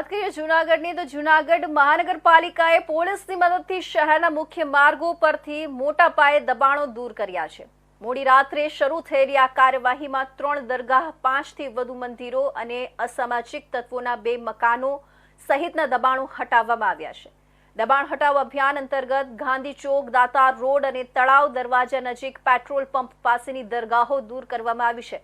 જુનાગઢની, તો જુનાગઢ મહાનગરપાલિકાએ પોલીસની મદદથી શહેરના મુખ્ય માર્ગો પરથી મોટા પાયે દબાણો દૂર કર્યા છે. મોડી રાત્રે શરૂ થયેલી આ કાર્યવાહીમાં ત્રણ દરગાહ, પાંચથી વધુ મંદિરો અને અસામાજિક તત્વોના બે મકાનો સહિતના દબાણો હટાવવામાં આવ્યા છે. દબાણ હટાવ અભિયાન અંતર્ગત ગાંધી ચોક, દાતાર રોડ અને તળાવ દરવાજા નજીક પેટ્રોલ પંપ પાસેની દરગાહો દૂર કરવામાં આવી છે.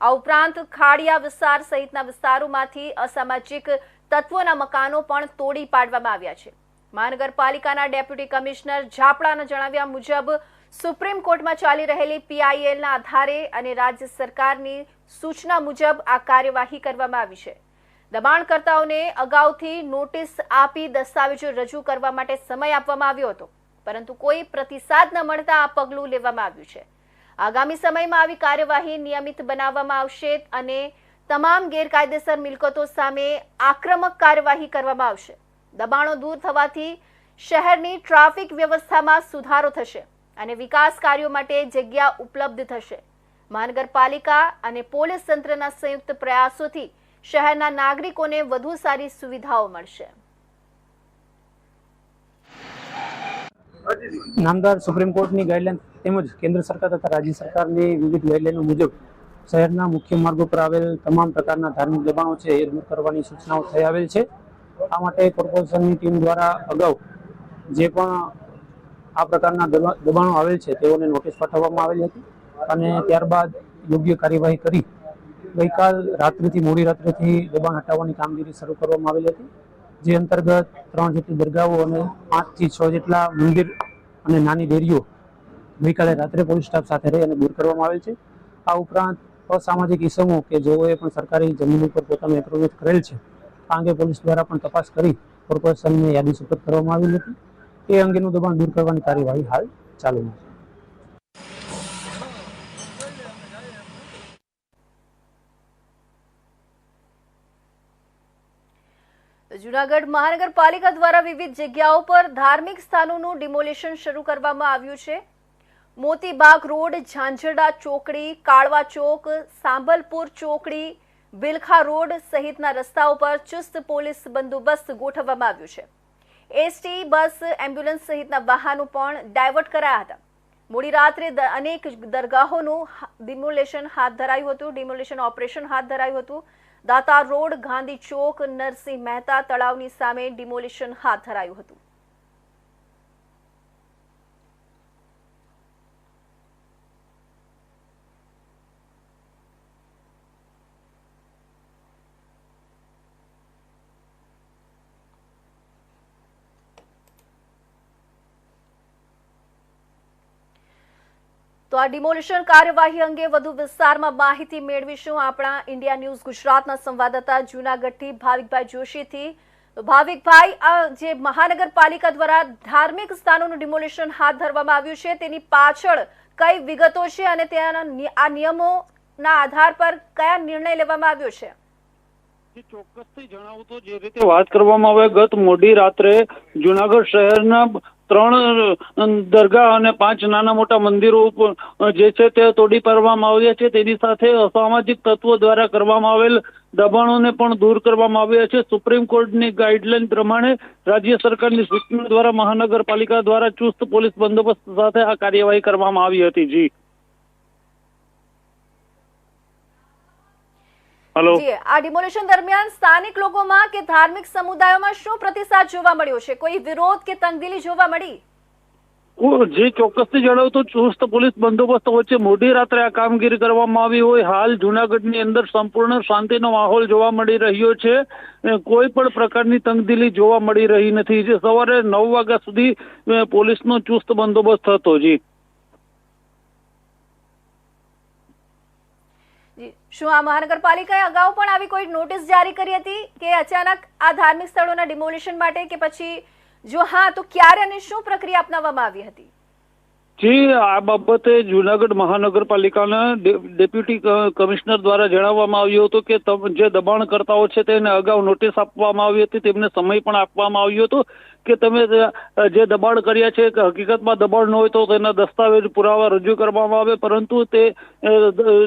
આ ઉપરાંત ખાડિયા વિસ્તાર સહિતના વિસ્તારોમાંથી અસામાજિક તત્વોના મકાનો પણ તોડી પાડવામાં આવ્યા છે. મહાનગરપાલિકાના ડેપ્યુટી કમિશનર ઝાપડાના જણાવ્યા મુજબ, સુપ્રીમ કોર્ટમાં ચાલી રહેલી પીઆઈએલના આધારે અને રાજ્ય સરકારની સૂચના મુજબ આ કાર્યવાહી કરવામાં આવી છે. દબાણકર્તાઓને અગાઉથી નોટિસ આપી દસ્તાવેજો રજૂ કરવા માટે સમય આપવામાં આવ્યો હતો, પરંતુ કોઈ પ્રતિસાદ ન મળતા આ પગલું લેવામાં આવ્યું છે. આગામી સમયમાં આવી કાર્યવાહી નિયમિત બનાવવામાં આવશે અને તમામ ગેરકાયદેસર મિલકતો સામે આક્રમક કાર્યવાહી કરવામાં આવશે. દબાણો દૂર થવાથી શહેરની ટ્રાફિક વ્યવસ્થામાં સુધારો થશે અને વિકાસ કાર્યો માટે જગ્યા ઉપલબ્ધ થશે. મહાનગરપાલિકા અને પોલીસ તંત્રના સંયુક્ત પ્રયાસોથી શહેરના નાગરિકોને વધુ સારી સુવિધાઓ મળશે. નામદાર સુપ્રીમ કોર્ટની ગાઈડલાઈન તેમજ કેન્દ્ર સરકાર તથા રાજ્ય સરકારની વિવિધ ગાઈડલાઈનો મુજબ શહેરના મુખ્ય માર્ગો પર આવેલ તમામ પ્રકારના ધાર્મિક દબાણો છે એ દૂર કરવાની સૂચનાઓ થઈ આવેલ છે. આ માટે કોર્પોરેશનની ટીમ દ્વારા અગાઉ જે પણ આ પ્રકારના દબાણો આવેલ છે તેઓને નોટિસ પાઠવવામાં આવેલી હતી અને ત્યારબાદ યોગ્ય કાર્યવાહી કરી. ગઈકાલ રાત્રિથી, મોડી રાત્રિથી દબાણ હટાવવાની કામગીરી શરૂ કરવામાં આવેલી હતી, જે અંતર્ગત ત્રણ જેટલી દરગાહો અને પાંચથી છ જેટલા મંદિર અને નાની ડેરીઓ ગઈકાલે રાત્રે પોલીસ સ્ટાફ સાથે રહી અને દૂર કરવામાં આવેલ છે. આ ઉપરાંત અસામાજિક ઇસમો કે જેઓએ પણ સરકારી જમીન ઉપર પોતાનું એપ્રોચ કરેલ છે, આ અંગે પોલીસ દ્વારા પણ તપાસ કરી કોર્પોરેશનને યાદી સુપરત કરવામાં આવી હતી. એ અંગેનું દબાણ દૂર કરવાની કાર્યવાહી હાલ ચાલુમાં છે. જુનાગઢ મહાનગરપાલિકા દ્વારા વિવિધ જગ્યાઓ પર ધાર્મિક સ્થાનોનું ડિમોલિશન શરૂ કરવામાં આવ્યું છે. મોતીબાગ રોડ, ઝાંઝરડા ચોકડી, કાળવા ચોક સાંબલપુર ચોકડી બિલખા રોડ સહિતના રસ્તાઓ પર ચુસ્ત પોલીસ બંદોબસ્ત ગોઠવવામાં આવ્યું છે. એસટી, બસ, એમ્બ્યુલન્સ સહિતના વાહનો પણ ડાયવર્ટ કરાયા હતા. મોડી રાત્રે અનેક દરગાહોનું ડિમોલેશન હાથ ધરાયું હતું, ડિમોલેશન ઓપરેશન હાથ ધરાયું હતું. દાતા રોડ, ગાંધી ચોક, નરસિંહ મહેતા તળાવની સામે ડિમોલેશન હાથ ધરાયું હતું. તો આ ડિમોલિશન કાર્યવાહી અંગે વધુ વિસ્તારમાં માહિતી મેળવીશું. આપણા ઇન્ડિયા ન્યૂઝ ગુજરાતના સંવાદદાતા જૂનાગઢથી ભાવિકભાઈ જોશીથી. ભાવિકભાઈ, આ જે મહાનગરપાલિકા દ્વારા ધાર્મિક સ્થાનોનું ડિમોલિશન હાથ ધરવામાં આવ્યું છે, તેની પાછળ કઈ વિગતો છે અને ત્યાંના આ નિયમોના આધાર પર કયા નિર્ણય લેવામાં આવ્યો છે? ચોક્કસથી જણાવું તો જે રીતે વાત કરવામાં આવે, ગત મોડી રાત્રે જુનાગઢ શહેરના ત્રણ દરગાહ અને પાંચ નાના મોટા મંદિરો જે છે તે તોડી પાડવામાં આવ્યા છે. તેની સાથે અસામાજિક તત્વો દ્વારા કરવામાં આવેલ દબાણોને પણ દૂર કરવામાં આવ્યા છે. સુપ્રીમ કોર્ટની ગાઈડલાઈન પ્રમાણે રાજ્ય સરકારની સૂચના દ્વારા મહાનગરપાલિકા દ્વારા ચુસ્ત પોલીસ બંદોબસ્ત સાથે આ કાર્યવાહી કરવામાં આવી હતી. જી. હલો આ ડિમોલિશન દરમિયાન સ્થાનિક લોકોમાં કે ધાર્મિક સમુદાયોમાં શું પ્રતિસાદ જોવા મળ્યો છે? કોઈ વિરોધ કે તંગદિલી જોવા મળી? હું જે ચોક્કસથી જણાવું તો ચુસ્ત પોલીસ બંદોબસ્ત વચ્ચે મોડી રાત્રે આ કામગીરી કરવામાં આવી હોય. હાલ જુનાગઢની અંદર સંપૂર્ણ શાંતિનો માહોલ જોવા મળી રહ્યો છે. કોઈ પણ પ્રકારની તંગદિલી જોવા મળી રહી નથી. જે સવારે નવ વાગ્યા સુધી પોલીસનો ચુસ્ત બંદોબસ્ત હતો. જી જી શું આ મહાનગરપાલિકાએ અગાઉ પણ આવી કોઈ નોટિસ જારી કરી હતી કે અચાનક આ ધાર્મિક સ્થળોના ડિમોલિશન માટે કે પછી જો હા, તો ક્યારે અને શું પ્રક્રિયા અપનાવવામાં આવી હતી? જી, આ બાબતે જુનાગઢ મહાનગરપાલિકાના ડેપ્યુટી કમિશનર દ્વારા જણાવવામાં આવ્યું હતું કે જે દબાણકર્તાઓ છે તેને અગાઉ નોટિસ આપવામાં આવી હતી, તેમને સમય પણ આપવામાં આવ્યો હતો. કે તમે જે દબાણ કર્યા છે કે હકીકતમાં દબાણ ન હોય તો તેના દસ્તાવેજ પુરાવા રજૂ કરવામાં આવે, પરંતુ તે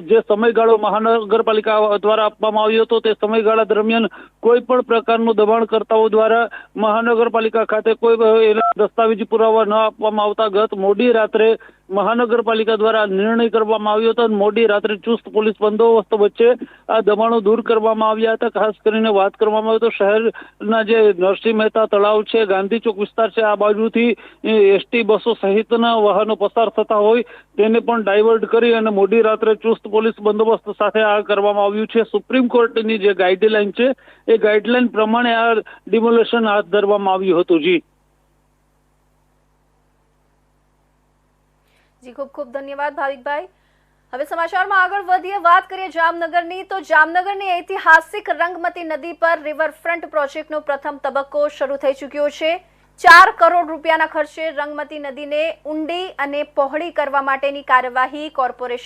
જે સમયગાળો મહાનગરપાલિકા દ્વારા આપવામાં આવ્યો હતો, તે સમયગાળા દરમિયાન કોઈ પણ પ્રકારનું દબાણકર્તાઓ દ્વારા મહાનગરપાલિકા ખાતે કોઈ એના દસ્તાવેજ પુરાવા ન આપવામાં આવતા ગત મોડી રાત્રે મહાનગરપાલિકા દ્વારા નિર્ણય કરવામાં આવ્યો હતો. મોડી રાત્રે ચુસ્ત પોલીસ બંદોબસ્ત વચ્ચે આ દબાણો દૂર કરવામાં આવ્યા હતા. ખાસ કરીને વાત કરવામાં આવે તો શહેરના જે નરસિંહ મહેતા તળાવ છે, ગાંધી ચોક વિસ્તાર છે, આ બાજુથી એસટી બસો સહિતના વાહનો પસાર થતા હોય તેને પણ ડાયવર્ટ કરી અને મોડી રાત્રે ચુસ્ત પોલીસ બંદોબસ્ત સાથે આ કરવામાં આવ્યું છે. સુપ્રીમ કોર્ટની જે ગાઈડલાઈન છે, એ ગાઈડલાઈન પ્રમાણે આ ડિમોલેશન હાથ ધરવામાં આવ્યું હતું. જી. જી, ખૂબ ખૂબ ધન્યવાદ ભાવિકભાઈ. હવે સમાચારમાં આગળ વધીએ, વાત કરીએ જામનગરની. તો જામનગરની ઐતિહાસિક રંગમતી નદી પર રિવરફ્રન્ટ પ્રોજેક્ટનો પ્રથમ તબક્કો શરૂ થઈ ચૂક્યો છે. ચાર કરોડ રૂપિયાના ખર્ચે રંગમતી નદીને ઊંડી અને પહોળી કરવા માટેની કાર્યવાહી કોર્પોરેશન